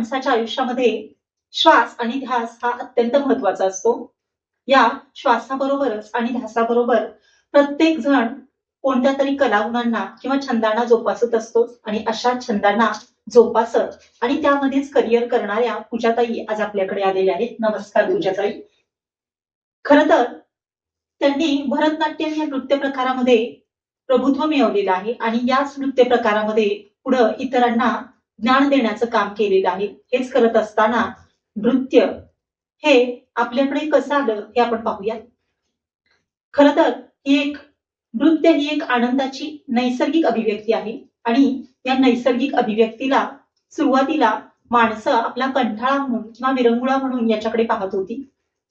माणसाच्या आयुष्यामध्ये श्वास आणि ध्यास हा अत्यंत महत्त्वाचा असतो. या श्वासाबरोबरच आणि ध्यासाबरोबर प्रत्येक जण कोणत्या तरी कलागुणांना किंवा छंदांना जोपासत असतो आणि अशा छंदांना जोपासत आणि त्यामध्येच करिअर करणाऱ्या पूजाताई आज आपल्याकडे आलेल्या आहेत. नमस्कार पूजाताई. खर तर त्यांनी भरतनाट्यम या नृत्य प्रकारामध्ये प्रभुत्व मिळवलेलं आहे आणि याच नृत्य प्रकारामध्ये पुढं इतरांना ज्ञान देण्याचं काम केलेलं आहे. हेच करत असताना नृत्य हे आपल्याकडे कसं आलं हे आपण पाहूया. खर तर ही एक नृत्य ही एक आनंदाची नैसर्गिक अभिव्यक्ती आहे आणि या नैसर्गिक अभिव्यक्तीला सुरुवातीला माणसं आपला कंठाळा म्हणून किंवा विरंगुळा म्हणून याच्याकडे पाहत होती.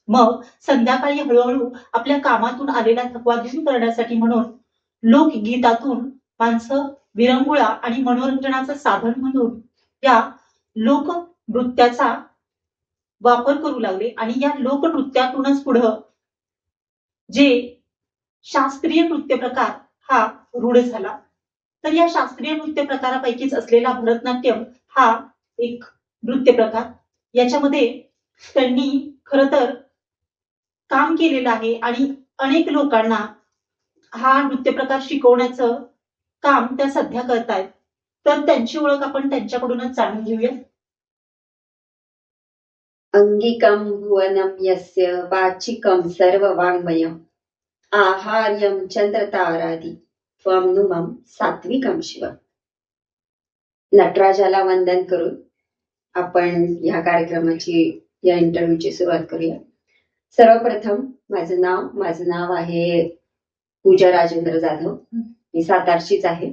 मग संध्याकाळी हळूहळू आपल्या कामातून आलेला थकवा दूर करण्यासाठी म्हणून लोकगीतातून माणसं विरंगुळा आणि मनोरंजनाचं साधन म्हणून या लोकनृत्याचा वापर करू लागले. आणि या लोकनृत्यातूनच पुढं जे शास्त्रीय नृत्य प्रकार हा रूढ झाला. तर या शास्त्रीय नृत्य प्रकारापैकीच असलेला भरतनाट्यम हा एक नृत्य प्रकार. याच्यामध्ये त्यांनी खर तर काम केलेलं आहे आणि अनेक लोकांना हा नृत्य प्रकार शिकवण्याचं काम त्या सध्या करतायत. तर त्यांची ओळख आपण त्यांच्याकडूनच जाणून घेऊया. अङ्गिकं भुवनं यस्य वाचिकं सर्ववाङ्मयम्। आहार्यं चंद्रतारादि त्वं नु मम सात्विकं शिव। नटराजाला वंदन करून आपण ह्या कार्यक्रमाची या इंटरव्ह्यूची सुरुवात करूया. सर्वप्रथम माझं नाव माझं नाव आहे पूजा राजेंद्र जाधव. मी सातारचीच आहे.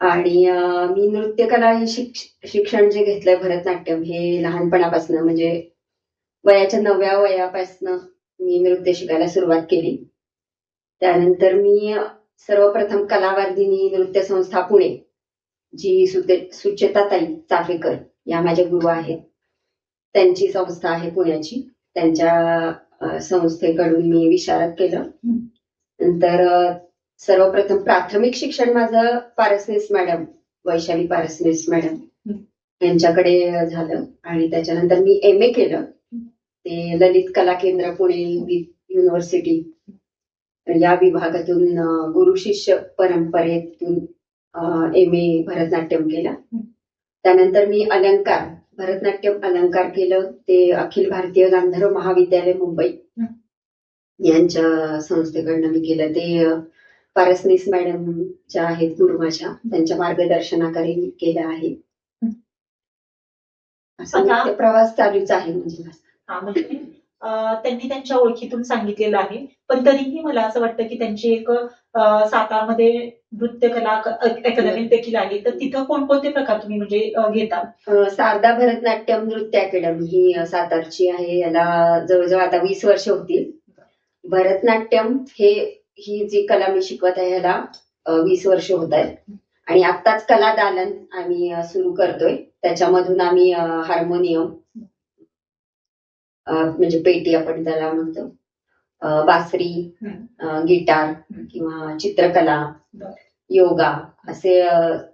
आणि मी नृत्यकला हे शिक शिक्षण जे घेतलंय भरतनाट्यम हे लहानपणापासून म्हणजे वयाच्या नवव्या वयापासून मी नृत्य शिकायला सुरुवात केली. त्यानंतर मी सर्वप्रथम कलावर्धिनी नृत्य संस्था पुणे जी सुते सुचेताताई चाफेकर या माझ्या गुरु आहेत. त्यांची संस्था आहे पुण्याची. त्यांच्या संस्थेकडून मी विशारद केलं. नंतर सर्वप्रथम प्राथमिक शिक्षण माझं पारसनीस मॅडम वैशाली पारसनीस मॅडम यांच्याकडे झालं आणि त्याच्यानंतर मी एम ए केलं. ते ललित कला केंद्र पुणे युनिव्हर्सिटी या विभागातून गुरु शिष्य परंपरेतून एम ए भरतनाट्यम केलं. त्यानंतर मी अलंकार भरतनाट्यम अलंकार केलं. ते अखिल भारतीय गांधर्व महाविद्यालय मुंबई यांच्या संस्थेकडनं मी केलं. ते पारसनीस मॅडम ज्या आहेत गुरु माझ्या त्यांच्या मार्गदर्शनाखाली मी केलं आहे. असा आता- नृत्य प्रवास चालूच आहे म्हणजे माझा. हा म्हणजे अं, त्यांनी त्यांच्या ओळखीतून सांगितलेलं आहे. पण तरीही मला असं वाटतं की त्यांची एक अं, सातारमध्ये नृत्य कला अकादमी देखील आहे. तर तिथं कोणकोणते प्रकार तुम्ही म्हणजे अं, घेता? अं, शारदा भरतनाट्यम नृत्य अकॅडमी ही अं, सातारची आहे. याला जवळजवळ आता वीस वर्ष होतील. भरतनाट्यम हे ही जी कला मी शिकवत आहे ह्याला वीस वर्ष होत आहेत. आणि आत्ताच कला दालन आम्ही सुरू करतोय. त्याच्यामधून आम्ही हार्मोनियम म्हणजे पेटी आपण त्याला म्हणतो. बासरी गिटार किंवा चित्रकला योगा असे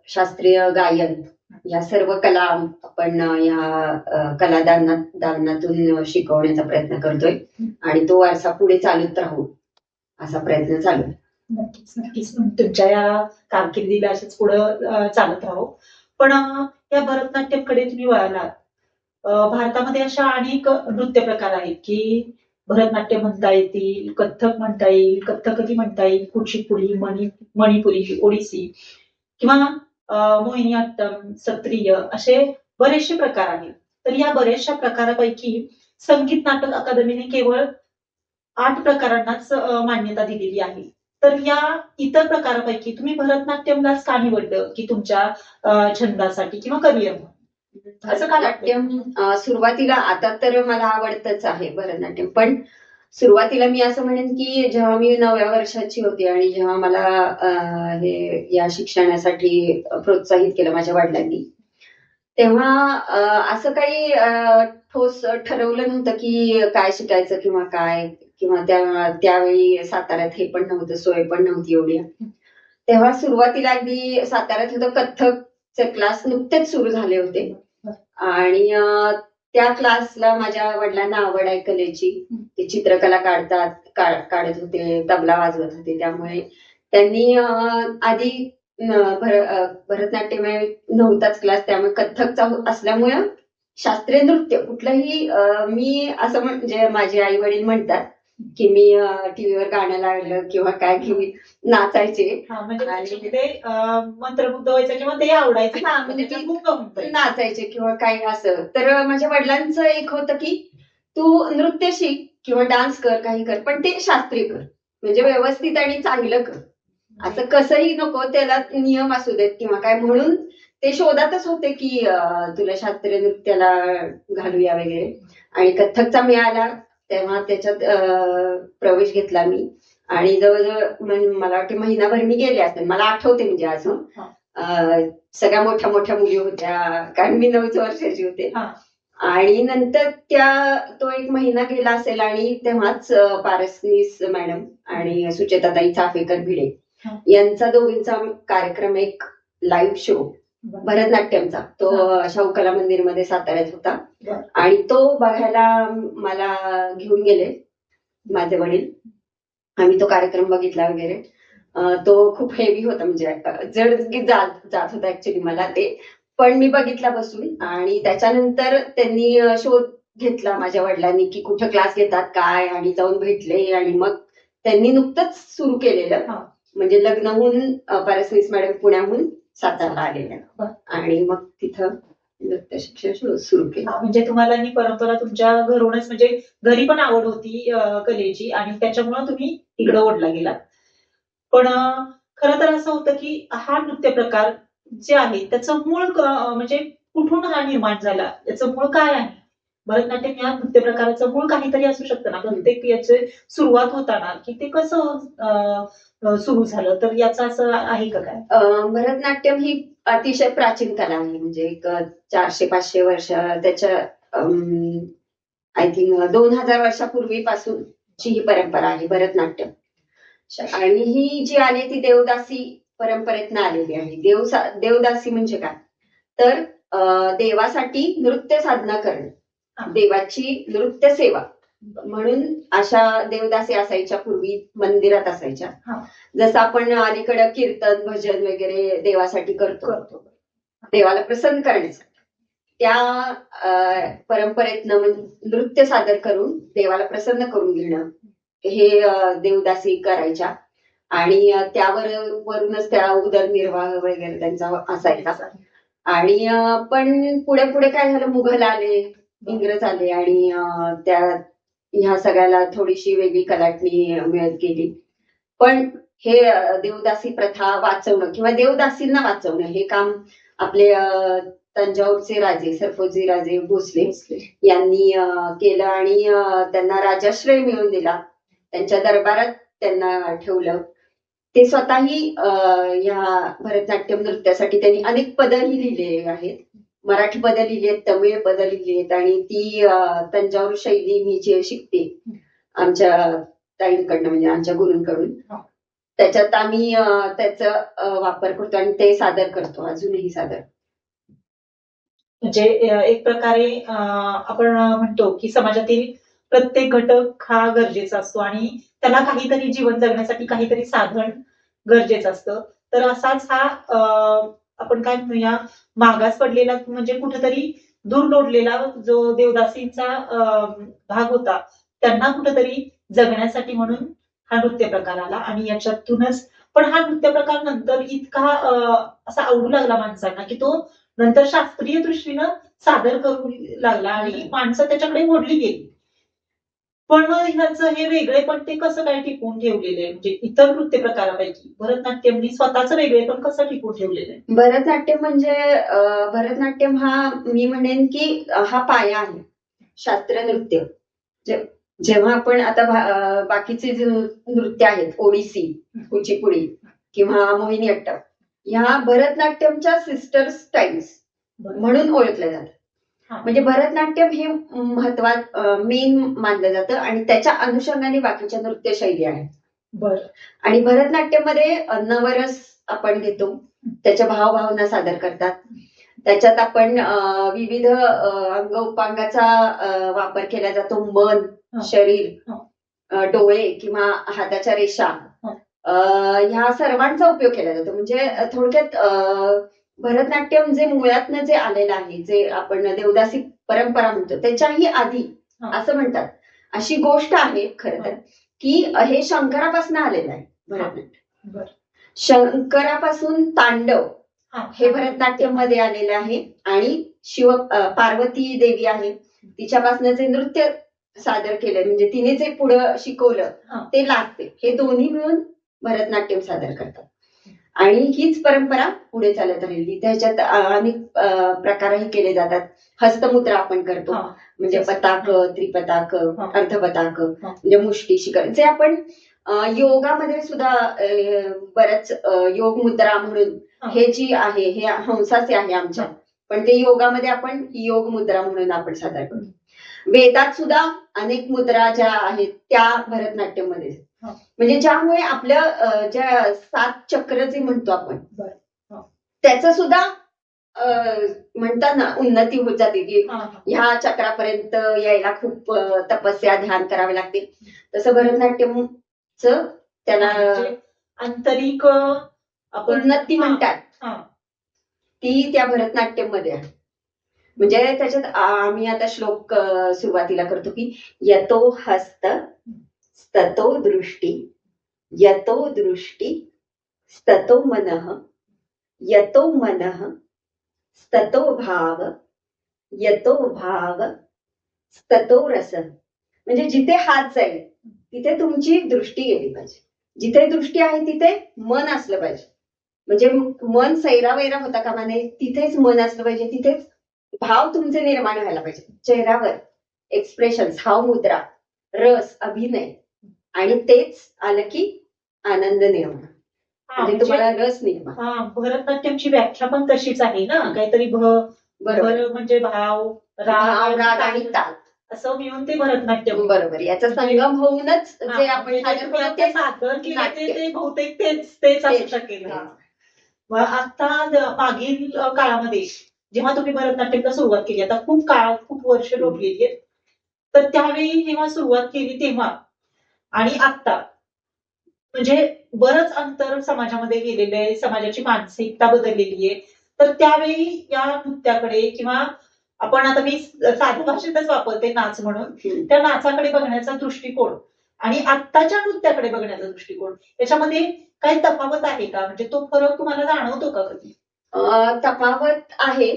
शास्त्रीय गायन या सर्व कला आपण या कला दालना दालनातून शिकवण्याचा प्रयत्न करतोय. आणि तो वारसा पुढे चालत राहू. असा प्रयत्न चालू आहे. नक्कीच नक्कीच. तुमच्या या कारकिर्दीला असेच पुढं चालत राहो. पण या भरतनाट्यमकडे तुम्ही वळालात. भारतामध्ये अशा अनेक नृत्य प्रकार आहेत की भरतनाट्यम म्हणता येतील कथ्थक म्हणता येईल कथ्थकली म्हणता येईल कुचिपुडी मणि मणिपुरी ओडिसी किंवा अं, मोहिनीअट्टम सत्रिय असे बरेचसे प्रकार आहेत. तर या बऱ्याचशा प्रकारापैकी संगीत नाटक अकादमीने केवळ आठ प्रकारांनाच मान्यता दिलेली आहे. तर या इतर प्रकारापैकी तुम्ही भरतनाट्यमलाच का निवडलं? की तुमच्या छंदासाठी किंवा करिअर असं का नाट्यम सुरुवातीला आता तर मला आवडतच आहे भरतनाट्यम. पण सुरुवातीला मी असं म्हणेन की जेव्हा मी नवव्या वर्षाची होती आणि जेव्हा मला हे या शिक्षणासाठी प्रोत्साहित केलं माझ्या वडिलांनी तेव्हा असं काही ठोस ठरवलं नव्हतं की काय शिकायचं किंवा काय. किंवा त्या त्यावेळी साताऱ्यात हे पण नव्हतं सोय पण नव्हती एवढी. तेव्हा सुरुवातीला अगदी साताऱ्यात होतं कथ्थक चे क्लास नुकतेच सुरू झाले होते. आणि त्या क्लासला माझ्या वडिलांना आवड आहे कलेची. ते चित्रकला काढतात काढत होते तबला वाजवत होते. त्यामुळे त्यांनी आधी भरतनाट्यम नव्हताच क्लास त्यामुळे कथ्थकचा हो, असल्यामुळे शास्त्रीय नृत्य कुठलंही मी असं म्हणजे माझे आई वडील म्हणतात की मी टीव्हीवर गाणं लागलं किंवा काय की मी नाचायचे म्हणजे आणि- ते मंत्रमुग्ध व्हायचं किंवा ते आवडायचं म्हणजे ती-. नाचायचे किंवा काही असं. तर माझ्या वडिलांचं एक होतं की तू नृत्य शिक किंवा डान्स कर काही कर पण ते शास्त्रीय कर. म्हणजे व्यवस्थित आणि चांगलं कर. असं कसंही नको त्याला नियम असू देत किंवा काय. म्हणून ते शोधातच होते की तुला शास्त्रीय नृत्याला घालूया वगैरे. आणि कथ्थकचा मिळाला तेव्हा त्याच्यात प्रवेश घेतला मी आणि जवळजवळ म्हण- मला वाटते महिनाभर मी गेले असते मला आठवते म्हणजे अजून हा. सगळ्या मोठ्या मोठ्या मुली होत्या कारण मी नऊच वर्षाची होते. आणि नंतर त्या तो एक महिना गेला असेल आणि तेव्हाच पारसनीस मॅडम आणि सुचेताताई चाफेकर भिडे. यांचा दोघींचा कार्यक्रम एक लाईव्ह शो भरतनाट्यमचा. तो शाहू कला मंदिरमध्ये साताऱ्यात होता. आणि तो बघायला मला घेऊन गेले माझे वडील. आम्ही तो कार्यक्रम बघितला वगैरे. तो खूप हेवी होता म्हणजे जड जात जात होता ऍक्च्युली मला ते. पण मी बघितला बसून आणि त्याच्यानंतर त्यांनी शोध घेतला माझ्या वडिलांनी की कुठं क्लास घेतात काय? आणि जाऊन भेटले आणि मग त्यांनी नुकतंच सुरू केलेलं. म्हणजे लग्न होऊन पारसनीस मॅडम पुण्याहून सातारला आलेल्या. आणि मग तिथं नृत्य शिक्षण सुरू- केलं. म्हणजे तुम्हाला ही परंपरा तुमच्या घरूनच म्हणजे घरी पण आवड होती कलेची आणि त्याच्यामुळे तुम्ही इकडं ओढला गेला पण खर तर असं होतं की हा नृत्य प्रकार जे आहे त्याचं मूळ म्हणजे कुठून हा निर्माण झाला? याचं मूळ काय आहे? भरतनाट्यम या नृत्य प्रकाराचं मूळ काहीतरी असू शकतं ना. प्रत्येक याचे सुरुवात होताना की ते कसं सुरू झालं? तर याचं असं आहे का काय? भरतनाट्यम ही अतिशय प्राचीन कला आहे. म्हणजे एक चारशे पाचशे वर्ष त्याच्या आय थिंक दोन हजार वर्षापूर्वीपासूनची ही परंपरा आहे भरतनाट्यम. आणि ही जी आली ती देवदासी परंपरेतनं आलेली आहे. देव देवदासी म्हणजे काय? तर देवासाठी नृत्य साधना करणे. देवाची नृत्य सेवा. म्हणून अशा देवदासी असायच्या पूर्वी मंदिरात असायच्या. जसं आपण अलीकडं कीर्तन भजन वगैरे देवासाठी करतो. करतो. देवाला प्रसन्न करण्यासाठी. त्या परंपरेतनं नृत्य सादर करून देवाला प्रसन्न करून घेणं हे देवदासी करायच्या. आणि त्यावर वरूनच त्या उदरनिर्वाह वगैरे त्यांचा असायचा. आणि पण पुढे पुढे काय झालं? मुघल आले. इंग्रज आले आणि त्या ह्या सगळ्याला थोडीशी वेगळी कलाटणी मिळत गेली. पण हे देवदासी प्रथा वाचवणं किंवा देवदासींना वाचवणं हे काम आपले तंजावरचे राजे सरफोजी राजे भोसले यांनी केलं आणि त्यांना राजाश्रय मिळवून दिला. त्यांच्या दरबारात त्यांना ठेवलं. ते स्वतःही अं, या भरतनाट्यम नृत्यासाठी त्यांनी अनेक पदंही लिहिलेली आहेत. मराठी पदं लिहिली आहेत तमिळ पदं लिहिली आहेत आणि ती तंजावर शैली मी जे शिकते आमच्या ताईंकडनं म्हणजे आमच्या गुरूंकडून. हा. त्याच्यात आम्ही त्याचा वापर करतो आणि ते सादर करतो अजूनही सादर. म्हणजे एक प्रकारे अ, आपण म्हणतो की समाजातील प्रत्येक घटक हा गरजेचा असतो आणि त्याला काहीतरी जीवन जगण्यासाठी काहीतरी साधन गरजेचं असतं. तर असाच हा अ, आपण काय म्हणूया मागास पडलेला म्हणजे कुठेतरी दूर लोटलेला जो देवदासींचा भाग होता त्यांना कुठेतरी जगण्यासाठी म्हणून हा नृत्य प्रकार आला आणि याच्यातूनच पण हा नृत्य प्रकार नंतर इतका असा आवडू लागला माणसांना की तो नंतर शास्त्रीय दृष्टीनं सादर करू लागला आणि माणसं त्याच्याकडे ओढली गेली. पण मग ह्याचं हे वेगळे पण ते कसं काय टिकून ठेवलेले? आहे म्हणजे इतर नृत्य प्रकारापैकी. भरतनाट्यमनी स्वतःच वेगळे पण कसं टिकून ठेवलेलं? आहे भरतनाट्यम म्हणजे भरतनाट्यम हा मी म्हणेन की हा पाया आहे. शास्त्रीय नृत्य. जे- जेव्हा आपण आता बाकीचे जे नृत्य आहेत ओडिसी कुचिपुडी किंवा मोहिनीअट्टम ह्या भरतनाट्यमच्या सिस्टर स्टाईल्स म्हणून ओळखल्या जातात. म्हणजे भरतनाट्यम हे महत्वात मेन मानलं जातं आणि त्याच्या अनुषंगाने बाकीच्या नृत्य शैली आहेत. बरं. आणि भरतनाट्यममध्ये नवरस आपण घेतो. त्याच्या भावभावना सादर करतात. त्याच्यात आपण अं, विविध अंग उपांगाचा वापर केला जातो. मन. शरीर डोळे किंवा हाताच्या रेषा. ह्या सर्वांचा उपयोग केला जातो. म्हणजे थोडक्यात अं, भरतनाट्यम जे मुळातनं जे आलेलं आहे जे आपण देवदासी परंपरा म्हणतो त्याच्याही आधी. असं म्हणतात अशी गोष्ट आहे खरं तर की हे शंकरापासून आलेलं आहे भरतनाट्यम. शंकरापासून तांडव हा. भरतनाट्यममध्ये आलेलं आहे आणि शिव पार्वती देवी आहे तिच्यापासून जे नृत्य सादर केलं म्हणजे तिने जे पुढं शिकवलं. ते लागते हे दोन्ही मिळून भरतनाट्यम सादर करतात आणि हीच परंपरा पुढे चालत राहिली त्याच्यात अनेक प्रकारही केले जातात हस्तमुद्रा आपण करतो. म्हणजे पताक त्रिपताक. अर्धपताक. म्हणजे मुष्टी शिखर जे आपण योगामध्ये सुद्धा अं, योग मुद्रा म्हणून हा. जी आहे हे हंसाचे आहे आमच्या. पण ते योगामध्ये आपण योग मुद्रा म्हणून आपण सादर करतो वेदात सुद्धा अनेक मुद्रा ज्या आहेत त्या भरतनाट्यममध्ये. म्हणजे ज्यामुळे आपलं अं, ज्या सात चक्र जे म्हणतो आपण. त्याचं सुद्धा अं, म्हणतात ना उन्नती होत जाते. की. ह्या चक्रापर्यंत यायला खूप तपस्या ध्यान करावे लागते. तसं भरतनाट्यमच त्याला आंतरिक उन्नती म्हणतात. ती त्या भरतनाट्यममध्ये आहे. म्हणजे त्याच्यात आम्ही आता श्लोक सुरुवातीला करतो की यतो हस्त स्ततो दृष्टी यतो दृष्टी स्ततो मनः यतो मनः स्ततो भाव यतो भाव स्ततो रस म्हणजे जिथे हात जाईल तिथे तुमची दृष्टी गेली पाहिजे. जिथे दृष्टी आहे तिथे मन असलं पाहिजे. म्हणजे मन सैरावैरा होता कामा नये तिथेच मन असलं पाहिजे तिथेच भाव तुमचे निर्माण व्हायला पाहिजे. चेहऱ्यावर एक्सप्रेशन हाव मुद्रा रस अभिनय आणि तेच आलं की आनंद निर्माण. हा, म्हणजे म्हणजे तुम्हाला रस निर्माण. हा भरतनाट्यमची व्याख्या पण तशीच आहे ना? काहीतरी भ बरोबर. भर म्हणजे भाव भाव राग आणि ताल. असं मिळून ते भरतनाट्यम. बरोबर. याचा संगम होऊनच जे आपण म्हणजे सादर केलं ते बहुतेक तेच तेच असू. शकेल. हा. आता मागील काळामध्ये जेव्हा तुम्ही भरतनाट्यमला सुरुवात केली आता खूप काळ खूप वर्ष लोटलेली आहेत. तर त्यावेळी जेव्हा सुरुवात केली तेव्हा आणि आता म्हणजे बरंच अंतर समाजामध्ये गेलेलं आहे समाजाची मानसिकता बदललेली आहे. तर त्यावेळी या नृत्याकडे किंवा आपण आता मी साध्या भाषेतच वापरते नाच म्हणून. त्या नाचाकडे बघण्याचा दृष्टिकोन आणि आत्ताच्या नृत्याकडे बघण्याचा दृष्टिकोन याच्यामध्ये काही तफावत आहे का? म्हणजे तो फरक तुम्हाला जाणवतो का कधी? तफावत आहे.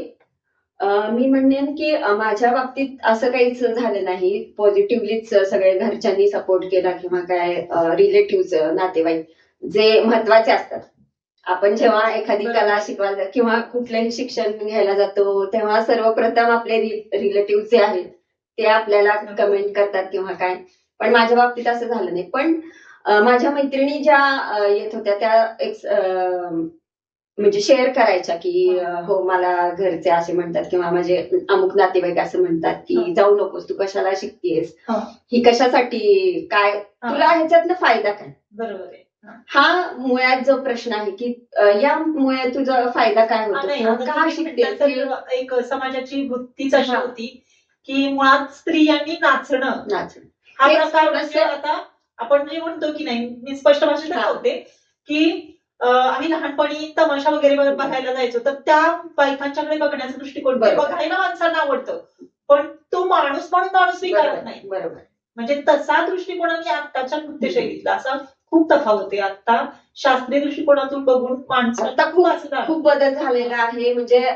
मी म्हणेन की माझ्या बाबतीत असं काहीच झालं नाही. पॉझिटिव्हलीच सगळे घरच्यांनी सपोर्ट केला किंवा काय रिलेटिव्ह नातेवाईक जे महत्त्वाचे असतात. आपण जेव्हा एखादी. कला शिकवायला किंवा कुठलंही शिक्षण घ्यायला जातो तेव्हा सर्वप्रथम आपले रिलेटिव्ह जे आहेत ते आपल्याला कमेंट करतात किंवा काय. पण माझ्या बाबतीत असं झालं नाही. पण माझ्या मैत्रिणी ज्या येत होत्या त्या एक अं, म्हणजे शेअर करायच्या की अं, हो मला घरचे असे म्हणतात किंवा माझे अमुक नातेवाईक असं म्हणतात की हा. जाऊ नकोस तू कशाला शिकतेस हा. ही कशासाठी काय हा. तुला ह्याच्यातनं फायदा काय बरोबर आहे हा मुळात जो प्रश्न आहे की यामुळे तुझा फायदा काय हा, होतो का हे तर एक समाजाची वृत्तीच अशी हा. होती की मुळात स्त्रियांनी नाचणं नाच हा प्रकार म्हणजे आता आपण जे म्हणतो की नाही मी स्पष्ट भाषेत हा. होते की आम्ही लहानपणी तमाशा वगैरे बघ- बघायला जायचो. तर त्या बायकांच्याकडे बघण्याचा दृष्टिकोन. बघायला माणसांना आवडतं पण तो माणूस म्हणून माणूस स्वीकारत नाही. बरोबर. म्हणजे तसा दृष्टिकोन आणि आत्ताच्या नृत्यशैलीतला असा खूप तफावत आहे. आता शास्त्रीय दृष्टिकोनातून बघून माणसं आता खूप-. खूप बदल झालेला आहे. म्हणजे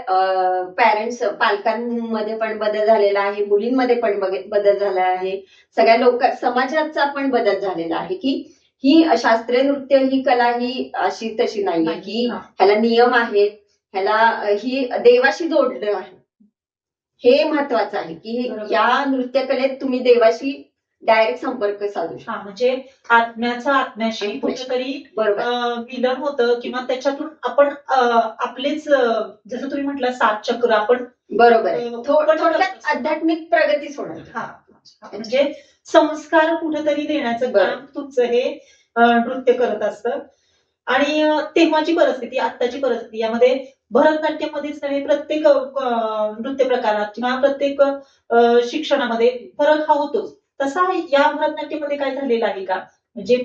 पॅरेंट्स पालकांमध्ये पण बदल झालेला आहे. मुलींमध्ये पण बदल झाला आहे. सगळ्या लोक समाजाचा पण बदल झालेला आहे की ही शास्त्रीय नृत्य ही कला ही अशी तशी नाही, की. ह्याला नियम आहेत. ह्याला ही देवाशी जोडलं आहे. हे महत्वाचं आहे की. या नृत्यकलेत तुम्ही देवाशी डायरेक्ट संपर्क साधू शकता. हा म्हणजे आत्म्याचा आत्म्याशी. कुठेतरी मिलन होतं किंवा त्याच्यातून आपण आपलेच जसं तुम्ही म्हटलं सात चक्र आपण बरोबर थोडक्यात आध्यात्मिक प्रगतीच होणार. हा. म्हणजे संस्कार कुठेतरी देण्याचं. काम तुमचं हे नृत्य करत असतं. आणि तेव्हाची परिस्थिती आत्ताची परिस्थिती यामध्ये भरतनाट्यमध्येच नव्हे प्रत्येक नृत्य प्रकारात किंवा प्रत्येक शिक्षणामध्ये फरक हा होतोच. तसा या भरतनाट्यमध्ये काय झालेलं आहे का? म्हणजे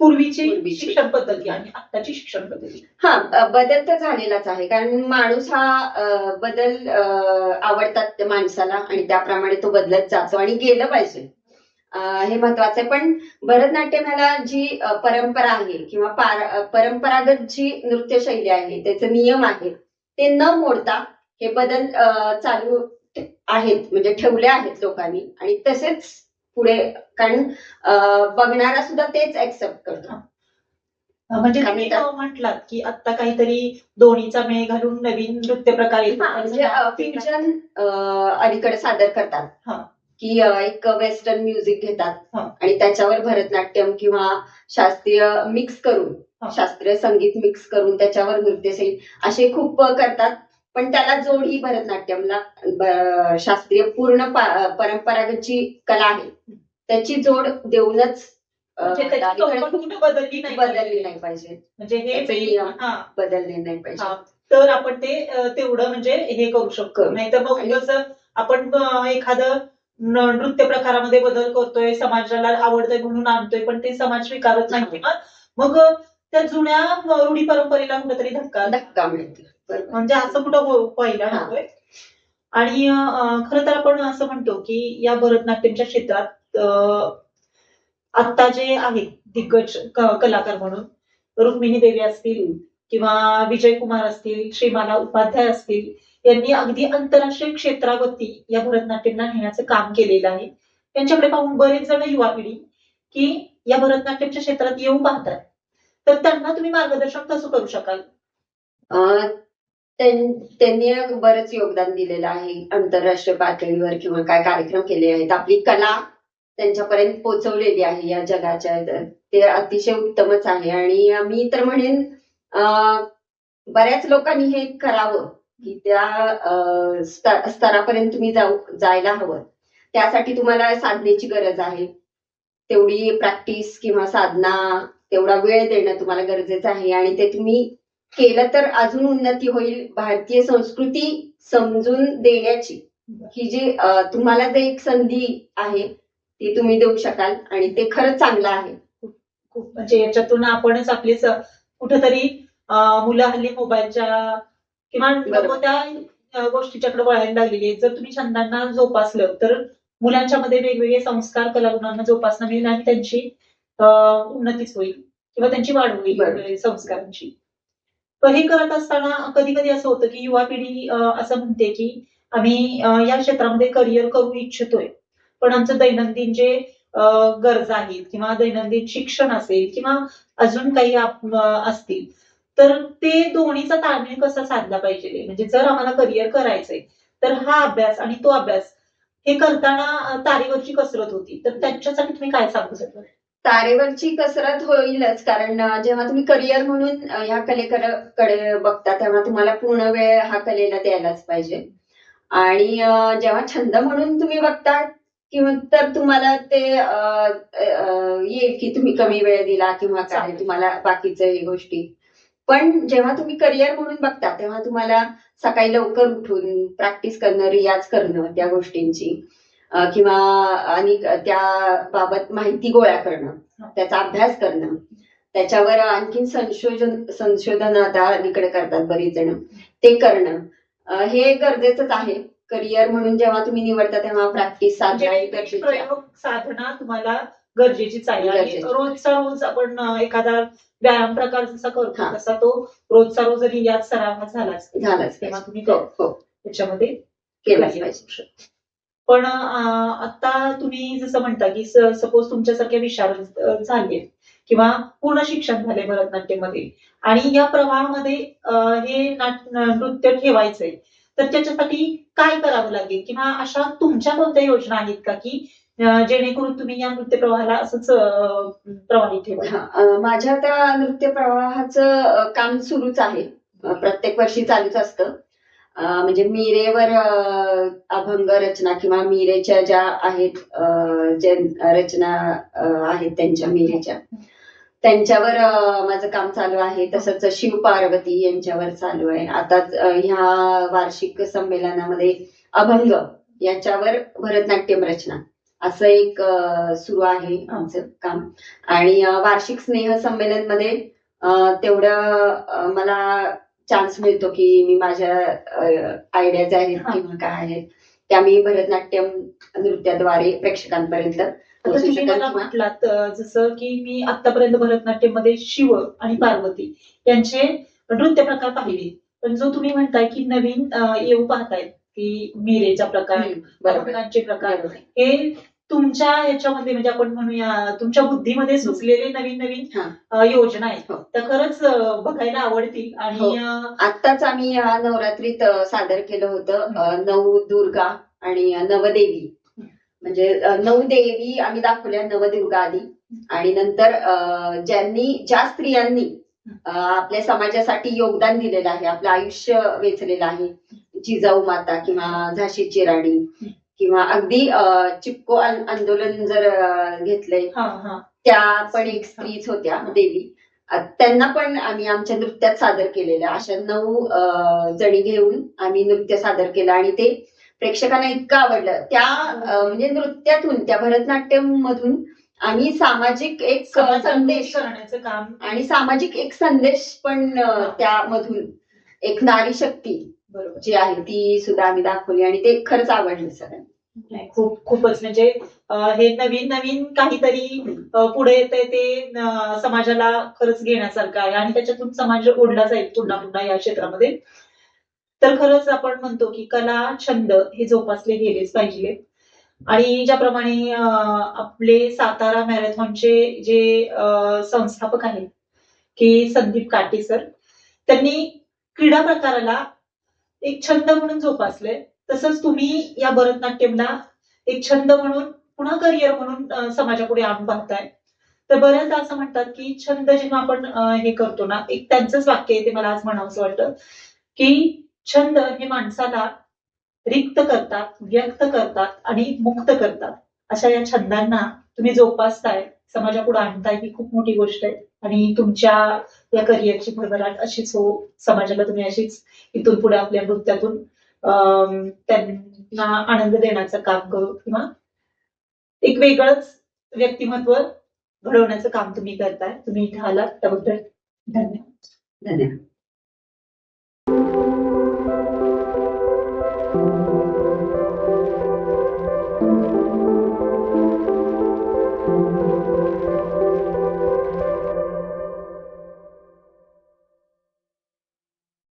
पूर्वीची. शिक्षण पद्धती आणि आत्ताची शिक्षण पद्धती. हा बदल तर झालेलाच आहे. कारण माणूस हा बदल आवडतात माणसाला आणि त्याप्रमाणे तो बदलत जातो आणि गेलं पाहिजे. हे महत्वाचं आहे. पण भरतनाट्यम ह्याला जी परंपरा आहे किंवा परंपरागत जी नृत्यशैली आहे त्याचे नियम आहेत ते न मोडता हे बदल चालू आहेत म्हणजे ठेवले आहेत लोकांनी. आणि तसेच पुढे कारण बघणारा सुद्धा तेच एक्सेप्ट करतो. म्हणजे तुम्ही म्हटलात की आता काहीतरी दोन्हीचा मेळ घालून नवीन नृत्य प्रकार म्हणजे फ्युजन अलीकडे सादर करतात. हा. की एक वेस्टर्न म्युझिक घेतात. आणि त्याच्यावर भरतनाट्यम किंवा शास्त्रीय मिक्स करून. शास्त्रीय संगीत मिक्स करून त्याच्यावर नृत्यशैली असे खूप करतात पण त्याला जोड ही भरतनाट्यमला शास्त्रीय पूर्ण परंपरागत जी कला आहे त्याची जोड देऊनच म्हणजे बदलली नाही बदलली नाही पाहिजे म्हणजे हे बदलले नाही पाहिजे. तर आपण ते तेवढं म्हणजे हे करू शकतो. नाही तर मग आपण एखादं नृत्य प्रकारामध्ये बदल करतोय समाजाला आवडतंय म्हणून आणतोय पण ते समाज स्वीकारत नाही. मग त्या जुन्या रूढी परंपरेला कुठेतरी धक्का धक्का मिळतो. म्हणजे असं कुठं हा. नकोय आणि खरं तर आपण असं म्हणतो की या भरतनाट्यमच्या क्षेत्रात आत्ता जे आहेत दिग्गज कलाकार म्हणून रुक्मिणी देवी असतील किंवा विजय कुमार असतील श्रीमाला उपाध्याय असतील यांनी अगदी आंतरराष्ट्रीय क्षेत्रावरती या भरतनाट्यमला नेण्याचं काम केलेलं आहे. त्यांच्याकडे पाहून बरेच जण युवा पिढी की या भरतनाट्यमच्या क्षेत्रात येऊ पाहतात. तर त्यांना तुम्ही मार्गदर्शन कसं करू शकाल? अं, त्यांनी बरंच योगदान दिलेलं आहे. आंतरराष्ट्रीय पातळीवर किंवा काय कार्यक्रम केले आहेत. आपली कला त्यांच्यापर्यंत पोहोचवलेली आहे या जगाच्या. ते अतिशय उत्तमच आहे. आणि मी तर म्हणेन बऱ्याच लोकांनी हे करावं. की त्या स्तरापर्यंत तुम्ही जाऊ जायला हवं. त्यासाठी तुम्हाला साधनेची गरज आहे. तेवढी प्रॅक्टिस किंवा साधना तेवढा वेळ देणं तुम्हाला गरजेचं आहे. आणि ते तुम्ही केलं तर अजून उन्नती होईल. भारतीय संस्कृती समजून देण्याची ही जी तुम्हाला जे एक संधी आहे ती तुम्ही देऊ शकाल. आणि ते खरंच चांगलं आहे. खूप म्हणजे याच्यातून आपणच आपलीच कुठंतरी मुलं हल्ली मोबाईलच्या किंवा. नको त्या गोष्टीच्याकडे वळायला लागलेली जर तुम्ही छंदांना जोपासलं तर मुलांच्या मध्ये वेगवेगळे संस्कार कलागुणांना जोपासणं मिळेल आणि त्यांची उन्नतीच होईल किंवा त्यांची वाढ होईल संस्कारांची. पण हे करत असताना कधी कधी असं होतं की युवा पिढी असं म्हणते की आम्ही या क्षेत्रामध्ये करिअर करू इच्छितोय. पण आमचं दैनंदिन जे गरजा आहेत किंवा दैनंदिन शिक्षण असेल किंवा अजून काही असतील तर ते दोन्हीचा ताळमेळ कसा साधला पाहिजे? म्हणजे जर आम्हाला करिअर करायचंय तर हा अभ्यास आणि तो अभ्यास हे करताना तारेवरची कसरत होती. तर त्याच्यासाठी तुम्ही काय सांगू शकता? तारेवरची कसरत होईलच. कारण जेव्हा तुम्ही करिअर म्हणून ह्या कलेकडे कडे बघता तेव्हा तुम्हाला पूर्ण वेळ हा कलेला द्यायलाच पाहिजे. आणि जेव्हा छंद म्हणून तुम्ही बघता किंवा तर तुम्हाला ते येईल की तुम्ही कमी वेळ दिला किंवा काय चालेल. तुम्हाला बाकीच्या गोष्टी. पण जेव्हा तुम्ही करिअर म्हणून बघता तेव्हा तुम्हाला सकाळी लवकर उठून प्रॅक्टिस करणं रियाज करणं त्या गोष्टींची. किंवा आणि त्याबाबत माहिती गोळा करणं त्याचा अभ्यास करणं. त्याच्यावर आणखीन संशोधन संशोधन आता अलीकडे करतात बरीच जण. ते करणं. हे गरजेचंच आहे. करिअर म्हणून जेव्हा तुम्ही निवडता तेव्हा प्रॅक्टिस म्हणजे साधना साधना तुम्हाला गरजेचीच आहे आणि गरजेची. रोजचा रोज आपण अं, एखादा व्यायाम प्रकार जसा करतो हा. तसा तो रोजचा रोज रियाज सराव हा झालाच झालाच तेव्हा पाहिजे. तुम्ही हो हो त्याच्यामध्ये केलंच पाहिजे. पण अं, आता तुम्ही जसं म्हणता की सपोज तुमच्यासारख्या विशारद झाले किंवा पूर्ण शिक्षण झाले भरतनाट्यमध्ये आणि या प्रवाहामध्ये अं, हे नाट नृत्य ठेवायचंय तर त्याच्यासाठी काय करावं लागेल किंवा अशा तुमच्या कोणत्या योजना आहेत का की जेणेकरून तुम्ही या नृत्य प्रवाहाला असंच प्रवाहित ठेवा माझ्या त्या नृत्य प्रवाहाचं काम सुरूच आहे. प्रत्येक वर्षी चालूच असतं. म्हणजे मीरेवर अभंग रचना किंवा मीरेच्या ज्या आहेत जे रचना आहेत त्यांच्या मीरेच्या त्यांच्यावर माझं काम चालू आहे. तसंच शिव पार्वती यांच्यावर चालू आहे. आता ह्या वार्षिक संमेलनामध्ये अभंग याच्यावर भरतनाट्यम रचना. असं एक सुरू आहे आमचं काम आणि वार्षिक स्नेह संमेलनमध्ये तेवढं मला चान्स मिळतो की मी माझ्या आयडियाज आहेत. किंवा काय आहेत त्या मी भरतनाट्यम नृत्याद्वारे प्रेक्षकांपर्यंत म्हटलात जसं की मी आतापर्यंत भरतनाट्यममध्ये शिव आणि पार्वती यांचे नृत्य प्रकार पाहिले पण जो तुम्ही म्हणताय की नवीन येऊ पाहतायत की मिरेचा प्रकार हम्म, बरोबर अभंगांचे प्रकार. हे तुमच्या ह्याच्यामध्ये म्हणजे आपण म्हणूया तुमच्या बुद्धीमध्ये सुचलेले नवीन नवीन हा. योजना आहेत हो. त्या खरंच बघायला आवडतील हो. आणि अं, आत्ताच आम्ही ह्या नवरात्रीत सादर केलं होतं नऊ दुर्गा आणि नवदेवी म्हणजे नऊ देवी आम्ही दाखवल्या नवदुर्गा आधी आणि नंतर ज्यांनी ज्या स्त्रियांनी आपल्या समाजासाठी योगदान दिलेलं आहे आपलं आयुष्य वेचलेलं आहे जिजाऊ माता किंवा झाशीची राणी किंवा अगदी चिपको आंदोलन जर घेतलंय त्या पण एक स्त्रीच होत्या देवी. त्यांना पण आम्ही आमच्या नृत्यात सादर केलेल्या. अशा नऊ जणी घेऊन आम्ही नृत्य सादर केलं आणि ते प्रेक्षकांना इतकं आवडलं. त्या म्हणजे नृत्यातून त्या भरतनाट्यम मधून आम्ही सामाजिक एक संदेश करण्याचं काम. आणि सामाजिक एक संदेश पण त्यामधून एक नारी शक्ती. जी आहे ती सुद्धा आम्ही दाखवली आणि ते खरंच आवडलं सगळ्यांना. खूप खूपच. म्हणजे हे नवीन नवीन काहीतरी पुढे येते ते समाजाला खरंच घेण्यासारखं आहे आणि त्याच्यातून समाज ओढला जाईल पुन्हा पुन्हा या क्षेत्रामध्ये. तर खरंच आपण म्हणतो की कला छंद हे जोपासले गेलेच पाहिजे. आणि ज्याप्रमाणे आपले सातारा मॅरेथॉनचे जे संस्थापक आहेत की संदीप काटे सर त्यांनी क्रीडा प्रकाराला एक छंद म्हणून जोपासले तसंच तुम्ही या भरतनाट्यमला एक छंद म्हणून पुन्हा करिअर म्हणून समाजापुढे आणून पाहताय तर बऱ्याचदा असं म्हणतात की छंद जेव्हा आपण हे करतो ना एक त्यांचंच वाक्य आहे ते मला आज म्हणावंसं वाटतं की छंद हे माणसाला रिक्त करतात व्यक्त करतात आणि मुक्त करतात. अशा या छंदांना तुम्ही जोपासताय. समाजापुढे आणताय ही खूप मोठी गोष्ट आहे. आणि तुमच्या या करिअरची भरभराट अशीच हो समाजाला तुम्ही अशीच इथून पुढे आपल्या नृत्यातून त्यांना आनंद देण्याचं काम करू किंवा एक वेगळंच व्यक्तिमत्व घडवण्याचं काम तुम्ही करताय. तुम्ही इथे आलात त्याबद्दल धन्यवाद. धन्यवाद.